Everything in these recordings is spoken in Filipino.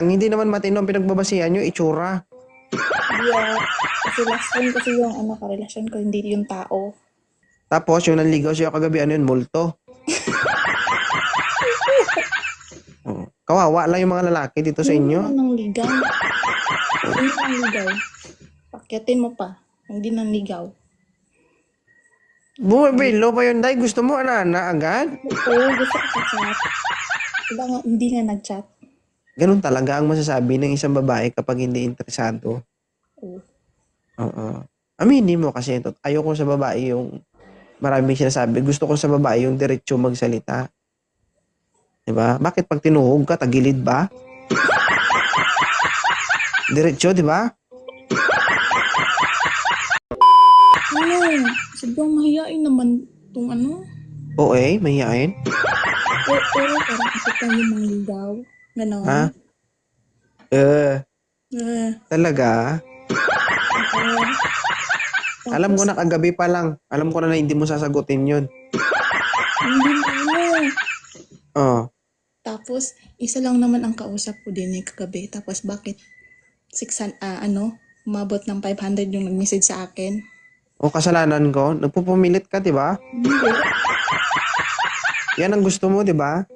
Ang hindi naman matino ang pinagbabasihan nyo, itsura. Yeah. Kasi last time kasi yung ano karelasyon ko, hindi yung tao. Tapos, yung nanligaw sa'yo kagabi, ano yun, multo. Oh, Kawawa lang yung mga lalaki dito sa inyo. Hindi nang ligaw. Hindi nang ligaw. Pakyatin mo pa. Hindi nang ligaw. Bumibilo pa yun, Day. Gusto mo, ana agad? Oo, gusto ko sa chat. Diba nga, hindi nga nag-chat. Ganun talaga ang masasabi ng isang babae kapag hindi interesado. Oo. Oo. Aminin mo kasi ito. Ayoko sa babae yung maraming sinasabi. Gusto ko sa babae yung diretso magsalita. 'Di ba? Bakit pag tinuhog ka, tagilid ba? Diretso, 'di ba? Ano? Sobrang mahihain naman tong ano. Oo eh, mahihain. Pero, pero parang ako pa yung mga ligaw. Ganon. Ha? Eh, Eh, talaga? oo. Alam ko Tapos, na kagabi pa lang. Alam ko na na hindi mo sasagutin yun. Hindi na ano. Oh. Tapos, isa lang naman ang kausap ko din eh kagabi. Tapos, bakit 600, ah, ano, umabot ng 500 yung nag-message sa akin? O kasalanan ko, nagpupumilit ka, 'di ba? Hindi. Yan ang gusto mo, 'di ba?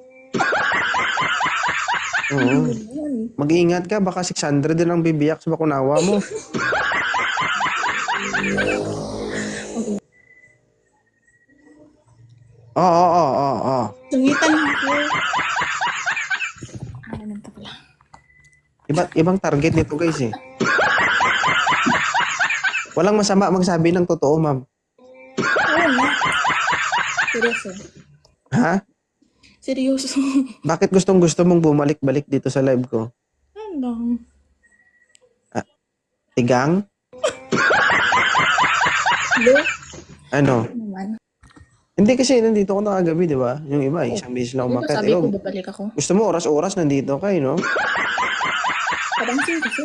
Oo. Yun. Mag-iingat ka, baka 600 din ang bibiyak sa bakunawa mo. Oo, oo, oo, oo. Sungitan mo ako. Ah, Ano pa pala? Iba, ibang target nito guys eh. Walang masama magsabi ng totoo, ma'am. Oo nga. Seryoso. Ha? Seryoso. Bakit gustong gusto mong bumalik-balik dito sa live ko? ano? Tigang? Hello? Ano? Naman. Hindi kasi nandito ko nakagabi, di ba? Yung iba, isang beses lang Diba umakyat. sabi ko, babalik ako. gusto mo oras-oras nandito ka, eh, no? Padansin kasi.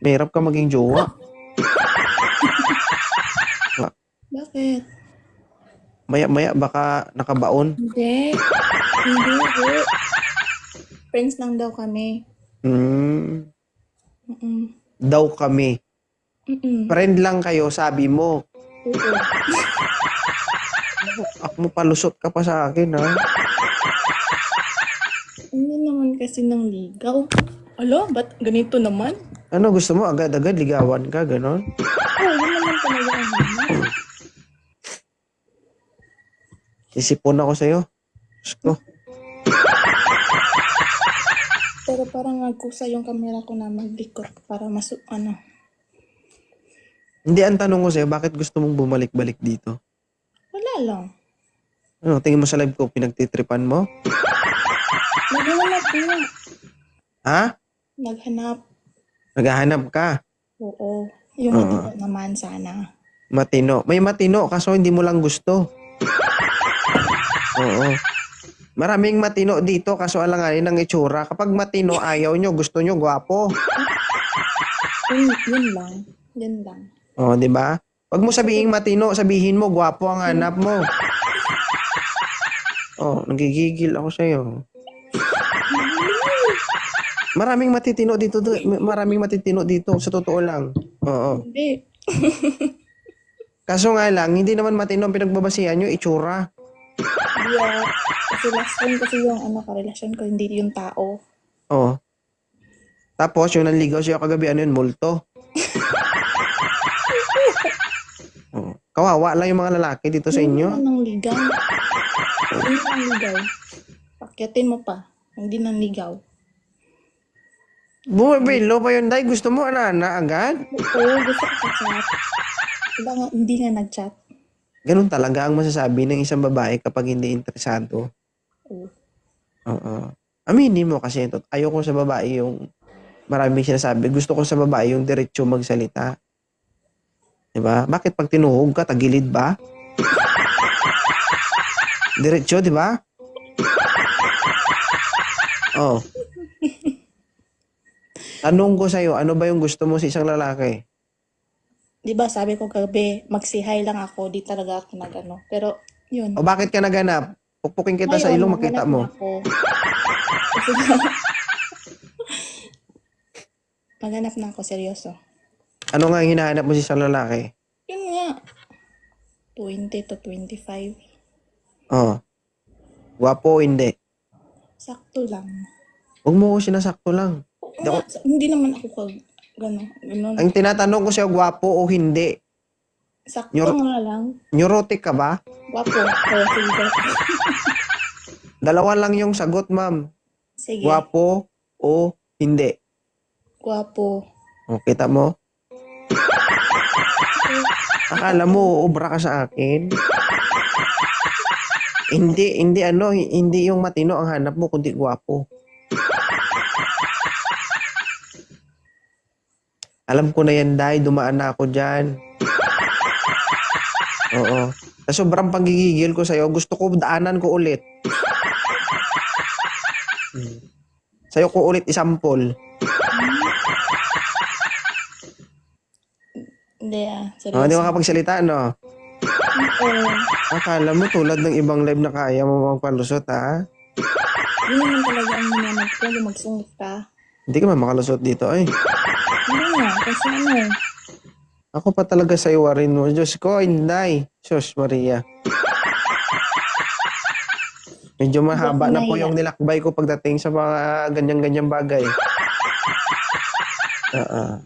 Mahirap ka maging jowa. Bakit? Maya-maya baka nakabaon. Hindi. Hindi. Hindi. Friends lang daw kami. Hmm, Mm-mm. daw kami. Mm-mm. Friend lang kayo, sabi mo. Oo. Ako mo palusot ka pa sa akin, ha? Hindi naman kasi nang ligaw. Alo, ba't ganito naman? Ano, gusto mo agad-agad ligawan ka, ganon? Oo, oh, yun naman talaga ang. Isipon ako sa'yo. Ko. Pero parang nagkusa yung camera ko na mag-record para mas, ano. Hindi, ang tanong ko sa'yo, bakit gusto mong bumalik-balik dito? Wala lang. Ano, tingin mo sa live ko, pinagtitripan mo? Naghanap nga. Ha? Naghanap. Naghahanap ka. Oo. Yung Oo. matino naman sana. Matino. May matino, kaso hindi mo lang gusto. Oo. Maraming matino dito, kaso alanganin ng itsura. Kapag matino, ayaw nyo, gusto nyo, gwapo. Yun, yun lang. Yun lang. Oo, di ba? Pag mo sabihin matino, sabihin mo, gwapo ang hanap mo. Oh, nagigigil ako sa'yo. Maraming matitino dito, do- maraming matitino dito, sa totoo lang. Oo. Hindi. Kaso nga lang, hindi naman matino ang pinagbabasihan nyo, itsura. Yeah. Kasi last time kasi yung ano karelasyon ko, hindi yung tao. Oo. Tapos, yung nanligaw sa'yo kagabi, ano yun, multo. Oo. Kawawa lang yung mga lalaki dito sa inyo. Hindi nang ligaw. Hindi nang ligaw. Pakyatin mo pa. Hindi nang ligaw. Bumibilo pa yun, Day. Gusto mo, ana agad? Oo, gusto ko sa chat. Diba nga, hindi nga nag-chat. Ganun talaga ang masasabi ng isang babae kapag hindi interesado. Oo. Oo. Aminin mo kasi ito. Ayoko sa babae yung maraming sinasabi. Gusto ko sa babae yung diretso magsalita. 'Di ba? Bakit pag tinuhog ka, tagilid ba? Diretso, 'di ba? Oh. Tanong ko sa'yo, ano ba yung gusto mo sa isang lalaki? Di ba sabi ko gabi, magsihay lang ako, di talaga ako nagano. Pero, yun. O bakit ka naganap? Pukpukin kita sa Ngayon, ilong, makita mo. ako. Kasi Maghanap na ako, seryoso. Ano nga yung hinahanap mo si sa lalaki? Yun nga. 20 to 25. Oh. Gwapo o hindi? Sakto lang. Huwag mo ko sinasakto lang. Hindi, hindi naman ako kag... Gano, gano'n. Ang tinatanong ko sa'yo, gwapo o hindi? Sakto Your- nga lang. Neurotic ka ba? Wapo. Kaya sige. Dalawa lang yung sagot, ma'am. Sige. Gwapo o hindi. Gwapo. O, kita mo? Akala mo, uubra ka sa akin? hindi, hindi ano, hindi yung matino ang hanap mo, kundi gwapo. Alam ko na yan, Day. Dumaan na ako dyan. Oo. Sa sobrang pagigigil ko sa'yo, gusto ko daanan ko ulit. Hmm. Sa'yo ko ulit isampol. Hindi ah. Oh, Seryoso. hindi makapagsalita, no? Oo. Akala mo tulad ng ibang live na kaya mo magpalusot, ha? Yun naman talaga ang minamag ko. Yung ka. Hindi ka man makalusot dito, ay. Hindi nga. Kasi ano. Ako pa talaga sa iwarin mo. Diyos ko, hindi. Sus, Maria. Medyo mahaba na po yung nilakbay ko pagdating sa mga ganyan-ganyan bagay. Oo.